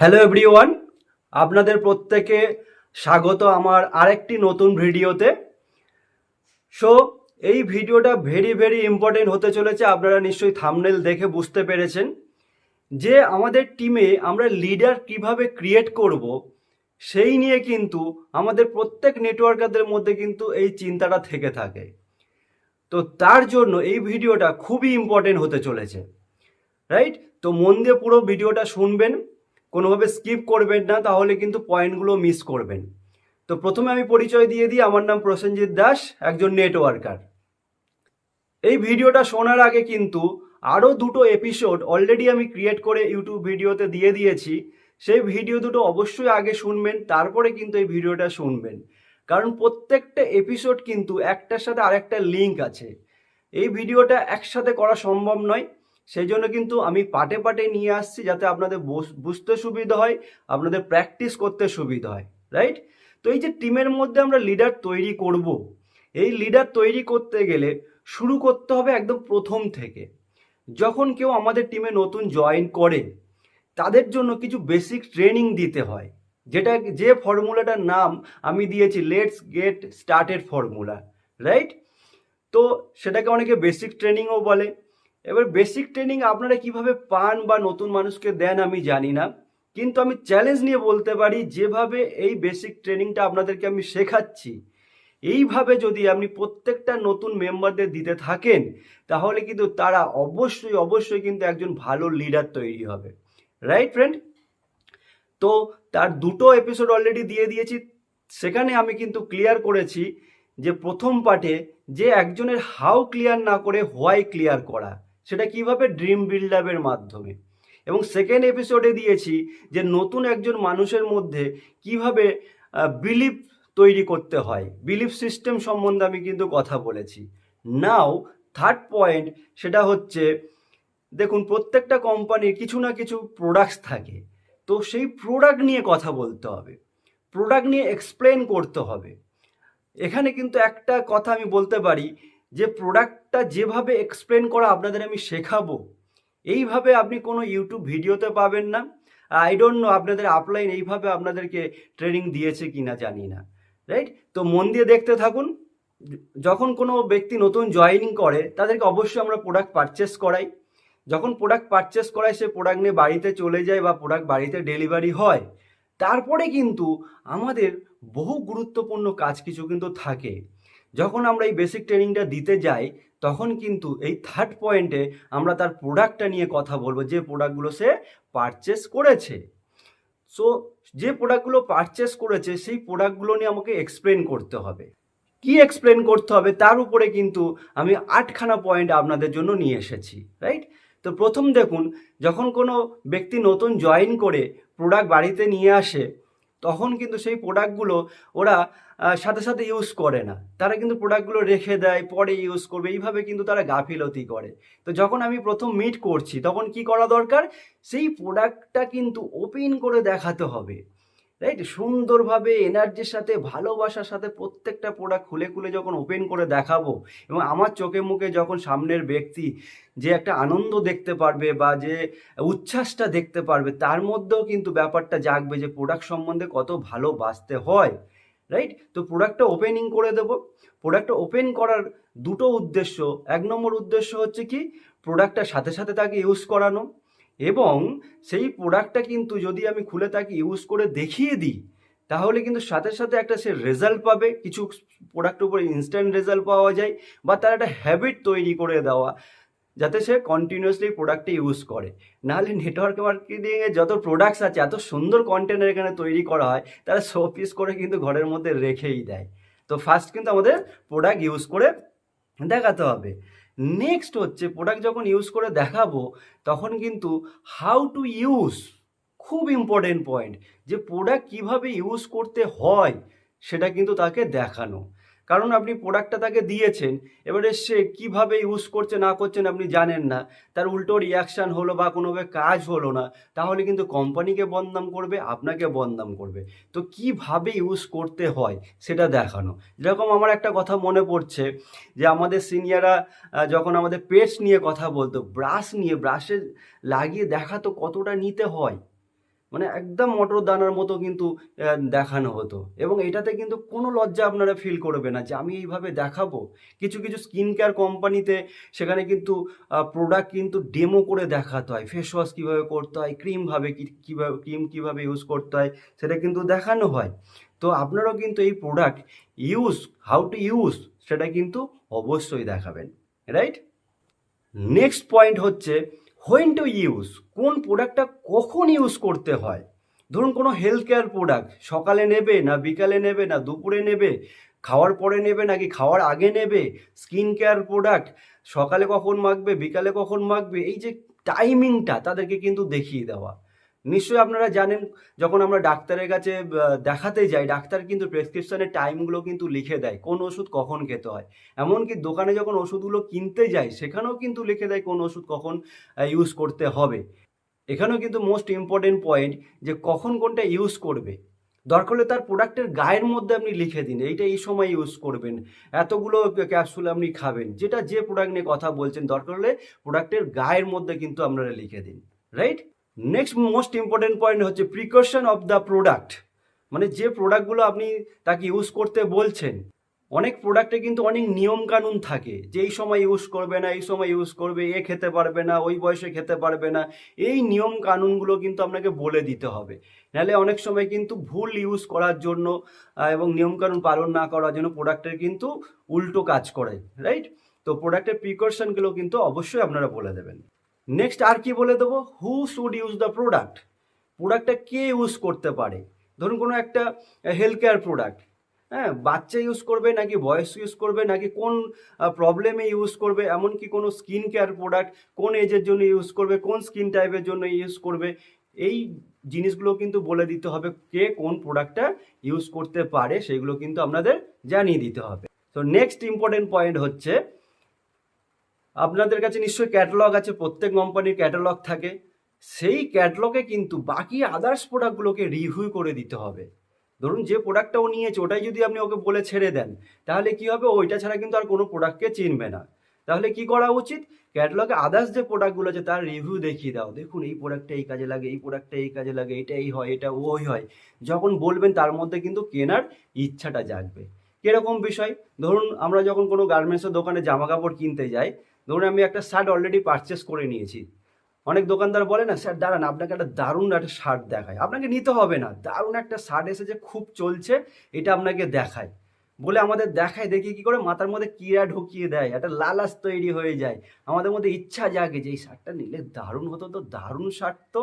Hello everyone আপনাদের প্রত্যেকে স্বাগত আমার আরেকটি নতুন ভিডিওতে। সো এই ভিডিওটা ভেরি ভেরি ইম্পর্টেন্ট হতে চলেছে, আপনারা নিশ্চয়ই থামনেল দেখে বুঝতে পেরেছেন। যে আমাদের টিমে আমরা লিডার কীভাবে ক্রিয়েট করব, সেই নিয়ে কিন্তু আমাদের প্রত্যেক নেটওয়ার্কারদের মধ্যে কিন্তু এই চিন্তাটা থেকে থাকে। তো তার জন্য এই ভিডিওটা খুবই ইম্পর্টেন্ট হতে চলেছে। রাইট তো মন দিয়ে পুরো ভিডিওটা শুনবেন। কোনোভাবে স্কিপ করবেন না, তাহলে কিন্তু পয়েন্টগুলো মিস করবেন। তো প্রথমে আমি পরিচয় দিয়ে দিই, আমার নাম প্রসেনজিৎ দাস, একজন নেটওয়ার্কার এই ভিডিওটা শোনার আগে কিন্তু আরও দুটো এপিসোড অলরেডি আমি ক্রিয়েট করে ইউটিউব ভিডিওতে দিয়ে দিয়েছি। সেই ভিডিও দুটো অবশ্যই আগে শুনবেন, তারপরে কিন্তু এই ভিডিওটা শুনবেন। কারণ প্রত্যেকটা এপিসোড কিন্তু একটার সাথে আরেকটা লিঙ্ক আছে। এই ভিডিওটা একসাথে করা সম্ভব নয় সেই জন্য কিন্তু আমি পাটে পাটে নিয়ে আসছি যাতে আপনাদের বুঝতে সুবিধা হয়, আপনাদের প্র্যাকটিস করতে সুবিধা হয় রাইট তো এই যে টিমের মধ্যে আমরা লিডার তৈরি করব, এই লিডার তৈরি করতে গেলে শুরু করতে হবে একদম প্রথম থেকে। যখন কেউ আমাদের টিমে নতুন জয়েন করে, তাদের জন্য কিছু বেসিক ট্রেনিং দিতে হয়, যেটা, যে ফর্মুলাটার নাম আমি দিয়েছি let's get started formula right তো সেটাকে অনেকে বেসিক ট্রেনিংও বলে এবার বেসিক ট্রেনিং আপনারা কীভাবে পান বা নতুন মানুষকে দেন আমি জানি না, কিন্তু আমি চ্যালেঞ্জ নিয়ে বলতে পারি যেভাবে এই বেসিক ট্রেনিংটা আপনাদেরকে আমি শেখাচ্ছি। এইভাবে যদি আপনি প্রত্যেকটা নতুন মেম্বারদের দিতে থাকেন, তাহলে কিন্তু তারা অবশ্যই অবশ্যই কিন্তু একজন ভালো লিডার তৈরি হবে। রাইট ফ্রেন্ড তো তার দুটো এপিসোড অলরেডি দিয়ে দিয়েছি। সেখানে আমি কিন্তু ক্লিয়ার করেছি যে প্রথম পার্টে যে একজনের হাউ ক্লিয়ার না করে হোয়াই ক্লিয়ার করা। সেটা কীভাবে ড্রিম বিল্ড আপের মাধ্যমে? এবং সেকেন্ড এপিসোডে দিয়েছি যে নতুন একজন মানুষের মধ্যে কীভাবে বিলিফ তৈরি করতে হয়। বিলিফ সিস্টেম সম্বন্ধে আমি কিন্তু কথা বলেছি। নাও থার্ড পয়েন্ট সেটা হচ্ছে, দেখুন, প্রত্যেকটা কোম্পানির কিছু না কিছু প্রোডাক্টস থাকে। তো সেই প্রোডাক্ট নিয়ে কথা বলতে হবে। প্রোডাক্ট নিয়ে এক্সপ্লেন করতে হবে। এখানে কিন্তু একটা কথা আমি বলতে পারি যে প্রোডাক্টটা যেভাবে এক্সপ্লেন করা আপনাদের আমি শেখাবো, এইভাবে আপনি কোনো ইউটিউব ভিডিওতে পাবেন না। আই ডোন্ট নো আপনাদের আপলাইন এইভাবে আপনাদেরকে ট্রেনিং দিয়েছে কি না জানি না রাইট তো মন দিয়ে দেখতে থাকুন, যখন কোনো ব্যক্তি নতুন জয়েনিং করে, তাদেরকে অবশ্যই আমরা প্রোডাক্ট পারচেস করাই। যখন প্রোডাক্ট পারচেস করায়, সে প্রোডাক্ট নিয়ে বাড়িতে চলে যায় বা প্রোডাক্ট বাড়িতে ডেলিভারি হয়, তারপরে কিন্তু আমাদের বহু গুরুত্বপূর্ণ কাজ কিছু কিন্তু থাকে। যখন আমরা এই বেসিক ট্রেনিংটা দিতে যাই, তখন কিন্তু এই থার্ড পয়েন্টে আমরা তার প্রোডাক্টটা নিয়ে কথা বলব, যে প্রোডাক্টগুলো সে পারচেস করেছে। সো যে প্রোডাক্টগুলো পারচেস করেছে, সেই প্রোডাক্টগুলো নিয়ে আমাকে এক্সপ্লেন করতে হবে। কি এক্সপ্লেন করতে হবে? তার উপরে কিন্তু আমি আটখানা পয়েন্ট আপনাদের জন্য নিয়ে এসেছি রাইট তো প্রথম দেখুন, যখন কোনো ব্যক্তি নতুন জয়েন করে প্রোডাক্ট বাড়িতে নিয়ে আসে তখন কিন্তু সেই প্রোডাক্টগুলো ওরা সাথে সাথে ইউজ করে না। তারা কিন্তু প্রোডাক্টগুলো রেখে দেয়, পরে ইউজ করবে। এইভাবে কিন্তু তারা গাফিলতি করে। তো যখন আমি প্রথম মিট করছি, তখন কি করা দরকার? সেই প্রোডাক্টটা কিন্তু ওপেন করে দেখাতে হবে। রাইট সুন্দরভাবে এনার্জির সাথে, ভালোবাসার সাথে প্রত্যেকটা প্রোডাক্ট খুলে খুলে যখন ওপেন করে দেখাবো এবং আমার চোখে মুখে যখন সামনের ব্যক্তি যে একটা আনন্দ দেখতে পারবে বা যে উচ্ছ্বাসটা দেখতে পারবে, তার মধ্যেও কিন্তু ব্যাপারটা জাগবে যে প্রোডাক্ট সম্বন্ধে কত ভালোবাসতে হয়। রাইট তো প্রোডাক্টটা ওপেনিং করে দেবো। প্রোডাক্টটা ওপেন করার দুটো উদ্দেশ্য। এক নম্বর উদ্দেশ্য হচ্ছে কি প্রোডাক্টটার সাথে সাথে তাকে ইউজ করানো। এবং সেই প্রোডাক্টটা কিন্তু যদি আমি খুলে তাকে ইউজ করে দেখিয়ে দিই, তাহলে কিন্তু সাথে সাথে একটা সে রেজাল্ট পাবে। কিছু প্রোডাক্টের উপরে ইনস্ট্যান্ট রেজাল্ট পাওয়া যায় বা তার একটা হ্যাবিট তৈরি করে দেওয়া, যাতে সে কন্টিনিউয়াসলি প্রোডাক্টটা ইউজ করে। নাহলে নেটওয়ার্ক মার্কেটিংয়ে যত প্রোডাক্টস আছে, এত সুন্দর কন্টেন্ট এখানে তৈরি করা হয়, তারা শো পিস করে কিন্তু ঘরের মধ্যে রেখেই দেয়। তো ফার্স্ট কিন্তু আমাদের প্রোডাক্ট ইউজ করে দেখাতে হবে। নেক্সট হচ্ছে প্রোডাক্ট যখন ইউজ করে দেখাবো, তখন কিন্তু হাউ টু ইউজ খুব ইম্পর্টেন্ট পয়েন্ট যে প্রোডাক্ট কীভাবে ইউজ করতে হয় সেটা কিন্তু তাকে দেখানো। কারণ আপনি প্রোডাক্টটা তাকে দিয়েছেন, এবারে সে কীভাবে ইউজ করছে, না করছেন আপনি জানেন না। তার উল্টো রিয়াকশান হলো বা কোনোভাবে কাজ হলো না, তাহলে কিন্তু কোম্পানিকে বদনাম করবে, আপনাকে বদনাম করবে। তো কীভাবে ইউজ করতে হয়, সেটা দেখানো। যেরকম আমার একটা কথা মনে পড়ছে, যে আমাদের সিনিয়ররা যখন আমাদের পেস্ট নিয়ে কথা বলতো ব্রাশ নিয়ে ব্রাশে লাগিয়ে দেখাতো কতটা নিতে হয়। মানে একদম মটর দানার মতো কিন্তু দেখানো হতো। এবং এটাতে কিন্তু কোনো লজ্জা আপনারা ফিল করবে না যে আমি এইভাবে দেখাবো। কিছু কিছু স্কিন কেয়ার কোম্পানিতে সেখানে কিন্তু প্রোডাক্ট কিন্তু ডেমো করে দেখাতে হয়। ফেস ওয়াশ কীভাবে করতে হয় ক্রিম ভাবে কি- কীভাবে ক্রিম কীভাবে ইউজ করতে হয়, সেটা কিন্তু দেখানো হয়। তো আপনারাও কিন্তু এই product use how to use সেটা কিন্তু অবশ্যই দেখাবেন রাইট নেক্সট পয়েন্ট হচ্ছে হোয়েন টু ইউজ কোন প্রোডাক্টটা কখন ইউজ করতে হয়? ধরুন কোনো হেলথ কেয়ার প্রোডাক্ট সকালে নেবে না বিকালে নেবে না দুপুরে নেবে, খাওয়ার পরে নেবে নাকি খাওয়ার আগে নেবে স্কিন কেয়ার প্রোডাক্ট সকালে কখন মাখবে, বিকালে কখন মাখবে, এই যে টাইমিংটা তাদেরকে কিন্তু দেখিয়ে দেওয়া। নিশ্চয়ই আপনারা জানেন, যখন আমরা ডাক্তারের কাছে দেখাতে যাই, ডাক্তার কিন্তু প্রেসক্রিপশনের টাইমগুলো কিন্তু লিখে দেয়, কোন ওষুধ কখন খেতে হয়। এমনকি দোকানে যখন ওষুধগুলো কিনতে যাই, সেখানেও কিন্তু লিখে দেয় কোন ওষুধ কখন ইউজ করতে হবে। এখানেও কিন্তু মোস্ট ইম্পর্টেন্ট পয়েন্ট যে কখন কোনটা ইউজ করবে। দরকার হলে তার প্রোডাক্টের গায়ের মধ্যে আপনি লিখে দিন, এইটা এই সময় ইউজ করবেন। এতগুলো ক্যাপসুল আপনি খাবেন, যেটা যে প্রোডাক্ট নিয়ে কথা বলছেন, দরকার হলে প্রোডাক্টের গায়ের মধ্যে কিন্তু আপনারা লিখে দিন right next most important point হচ্ছে প্রিকশন অফ দ্য প্রোডাক্ট মানে যে প্রোডাক্টগুলো আপনি তাকে ইউজ করতে বলছেন, অনেক প্রোডাক্টে কিন্তু অনেক নিয়ম কানুন থাকে যে এই সময় ইউজ করবে না, এই সময় ইউজ করবে, এ খেতে পারবে না, ওই বয়সে খেতে পারবে না, এই নিয়ম কানুনগুলো কিন্তু আপনাকে বলে দিতে হবে। নাহলে অনেক সময় কিন্তু ভুল ইউজ করার জন্য এবং নিয়মকানুন পালন না করার জন্য প্রোডাক্টের কিন্তু উল্টো কাজ করে রাইট তো প্রোডাক্টের প্রিকশনগুলো কিন্তু অবশ্যই আপনারা বলে দেবেন। নেক্সট আর কি বলে দেবো? Who should use the product প্রোডাক্টটা কে ইউজ করতে পারে? ধরুন কোনো একটা হেলথ কেয়ার প্রোডাক্ট হ্যাঁ বাচ্চা ইউজ করবে নাকি বয়স ইউজ করবে নাকি কোন প্রবলেমে ইউজ করবে? এমনকি কোনো স্কিন কেয়ার প্রোডাক্ট কোন এজের জন্য ইউজ করবে? কোন স্কিন টাইপের জন্য ইউজ করবে? এই জিনিসগুলো কিন্তু বলে দিতে হবে কে কোন প্রোডাক্টটা ইউজ করতে পারে। সেগুলো কিন্তু আপনাদের জানিয়ে দিতে হবে। তো নেক্সট ইম্পর্টেন্ট পয়েন্ট হচ্ছে আপনাদের কাছে নিশ্চয়ই ক্যাটালগ আছে, প্রত্যেক কোম্পানির ক্যাটালগ থাকে। সেই ক্যাটালগে কিন্তু বাকি আদার্স প্রোডাক্টগুলোকে রিভিউ করে দিতে হবে। ধরুন যে প্রোডাক্টটা ও নিয়েছে, ওটাই যদি আপনি ওকে বলে ছেড়ে দেন, তাহলে কি হবে? ওইটা ছাড়া কিন্তু আর কোনো প্রোডাক্টকে চিনবে না। তাহলে কি করা উচিত? ক্যাটালগে আদার্স যে প্রোডাক্টগুলো আছে, তার রিভিউ দেখিয়ে দাও। দেখুন, এই প্রোডাক্টটা এই কাজে লাগে, এই প্রোডাক্টটা এই কাজে লাগে এটা এই হয়, এটা ওই হয়। যখন বলবেন, তার মধ্যে কিন্তু কেনার ইচ্ছাটা জাগবে। কীরকম বিষয়? ধরুন, আমরা যখন কোনো গার্মেন্টসের দোকানে জামা কাপড় কিনতে যাই ধরুন আমি একটা শার্ট অলরেডি পারচেস করে নিয়েছি। অনেক দোকানদার বলে না স্যার দাঁড়ান, আপনাকে একটা দারুণ একটা শার্ট দেখায় আপনাকে নিতে হবে না। দারুণ একটা শার্ট এসেছে, খুব চলছে, এটা আপনাকে দেখায় বলে আমাদের দেখায়, দেখি কি করে? মাথার মধ্যে কিরা ঢুকিয়ে দেয়, একটা লালাস তৈরি হয়ে যায়। আমাদের মধ্যে ইচ্ছা জাগে যে, এই শার্টটা নিলে দারুণ হতো তো, দারুণ শার্ট তো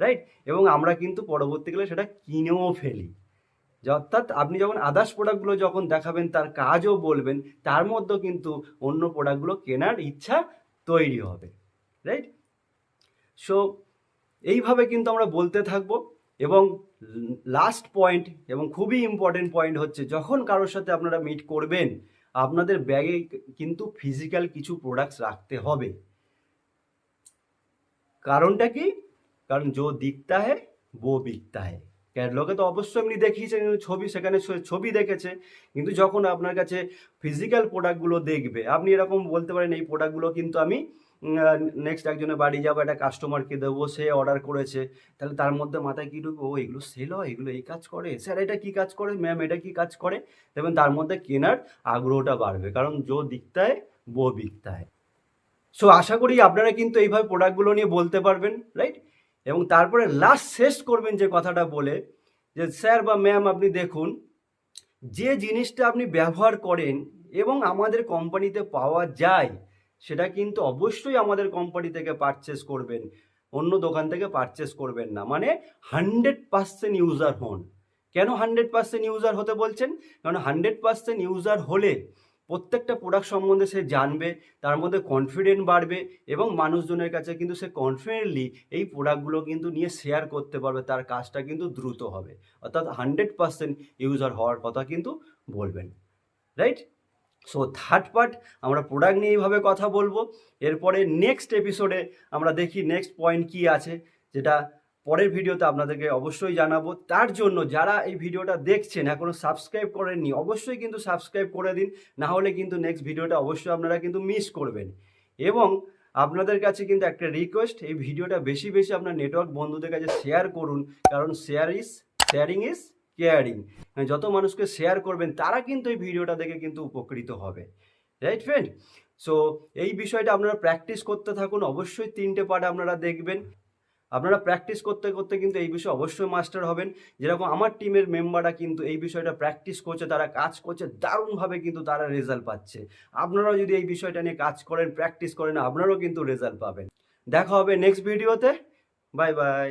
রাইট এবং আমরা কিন্তু পরবর্তীকালে সেটা কিনেও ফেলি। যে অর্থাৎ আপনি যখন আদার্স প্রোডাক্টগুলো যখন দেখাবেন, তার কাজও বলবেন, তার মধ্যেও কিন্তু অন্য প্রোডাক্টগুলো কেনার ইচ্ছা তৈরি হবে রাইট সো এইভাবে কিন্তু আমরা বলতে থাকব এবং লাস্ট পয়েন্ট এবং খুবই ইম্পর্টেন্ট পয়েন্ট হচ্ছে যখন কারোর সাথে আপনারা মিট করবেন, আপনাদের ব্যাগে কিন্তু ফিজিক্যাল কিছু প্রোডাক্টস রাখতে হবে। কারণটা কি? কারণ জো দিকতা হ্যাঁ বো বিকতা হ্যাঁ ক্যাটলগে তো অবশ্যই আপনি দেখিয়েছেন ছবি সেখানে ছবি দেখেছে। কিন্তু যখন আপনার কাছে ফিজিক্যাল প্রোডাক্টগুলো দেখবে, আপনি এরকম বলতে পারেন, এই প্রোডাক্টগুলো কিন্তু আমি নেক্সট একজনের বাড়ি যাব, একটা কাস্টমারকে দেবো, সে অর্ডার করেছে। তাহলে তার মধ্যে মাথায় কী ঢুকবে? ও, এগুলো সেল হয়, এগুলো এই কাজ করে। স্যার, এটা কি কাজ করে? ম্যাম এটা কি কাজ করে? দেখবেন তার মধ্যে কেনার আগ্রহটা বাড়বে, কারণ জো দিকতা হয় বো বিকতা হয় সো আশা করি আপনারা কিন্তু এইভাবে প্রোডাক্টগুলো নিয়ে বলতে পারবেন রাইট এবং তারপরে লাস্ট শেষ করবেন যে কথাটা বলে, যে স্যার বা ম্যাম আপনি দেখুন, যে জিনিসটা আপনি ব্যবহার করেন এবং আমাদের কোম্পানিতে পাওয়া যায়, সেটা কিন্তু অবশ্যই আমাদের কোম্পানি থেকে পারচেস করবেন, অন্য দোকান থেকে পারচেস করবেন না। মানে হান্ড্রেড পার্সেন্ট ইউজার হন। কেন হান্ড্রেড পার্সেন্ট ইউজার হতে বলছেন? কারণ হান্ড্রেড পার্সেন্ট ইউজার হলে প্রত্যেকটা প্রোডাক্ট সম্বন্ধে সে জানবে, তার মধ্যে কনফিডেন্ট বাড়বে এবং মানুষজনের কাছে কিন্তু সে কনফিডেন্টলি এই প্রোডাক্টগুলো কিন্তু নিয়ে শেয়ার করতে পারবে, তার কাজটা কিন্তু দ্রুত হবে। অর্থাৎ হান্ড্রেড পার্সেন্ট ইউজার হওয়ার কথা কিন্তু বলবেন রাইট সো থার্ড পার্ট আমরা প্রোডাক্ট নিয়ে এইভাবে কথা বলব। এরপরে নেক্সট এপিসোডে আমরা দেখি নেক্সট পয়েন্ট কি আছে, যেটা পরের ভিডিওতে আপনাদেরকে অবশ্যই জানাব। তার জন্য যারা এই ভিডিওটা দেখছেন, এখনও সাবস্ক্রাইব করেননি, অবশ্যই কিন্তু সাবস্ক্রাইব করে দিন। না হলে কিন্তু নেক্সট ভিডিওটা অবশ্যই আপনারা কিন্তু মিস করবেন। এবং আপনাদের কাছে কিন্তু একটা রিকোয়েস্ট এই ভিডিওটা বেশি বেশি আপনার নেটওয়ার্ক বন্ধুদের কাছে শেয়ার করুন। কারণ share is sharing is caring যত মানুষকে শেয়ার করবেন, তারা কিন্তু এই ভিডিওটা দেখে কিন্তু উপকৃত হবে। রাইট ফ্রেন্ড সো এই বিষয়টা আপনারা প্র্যাকটিস করতে থাকুন। অবশ্যই তিনটে পার্ট আপনারা দেখবেন। আপনারা প্র্যাকটিস করতে করতে কিন্তু এই বিষয়ে অবশ্যই মাস্টার হবেন। যেরকম আমার টিমের মেম্বাররা কিন্তু এই বিষয়টা প্র্যাকটিস করছে, তারা কাজ করছে, দারুণভাবে কিন্তু তারা রেজাল্ট পাচ্ছে। আপনারাও যদি এই বিষয়টা নিয়ে কাজ করেন প্র্যাকটিস করেন, আপনারাও কিন্তু রেজাল্ট পাবেন। দেখা হবে নেক্সট ভিডিওতে বাই বাই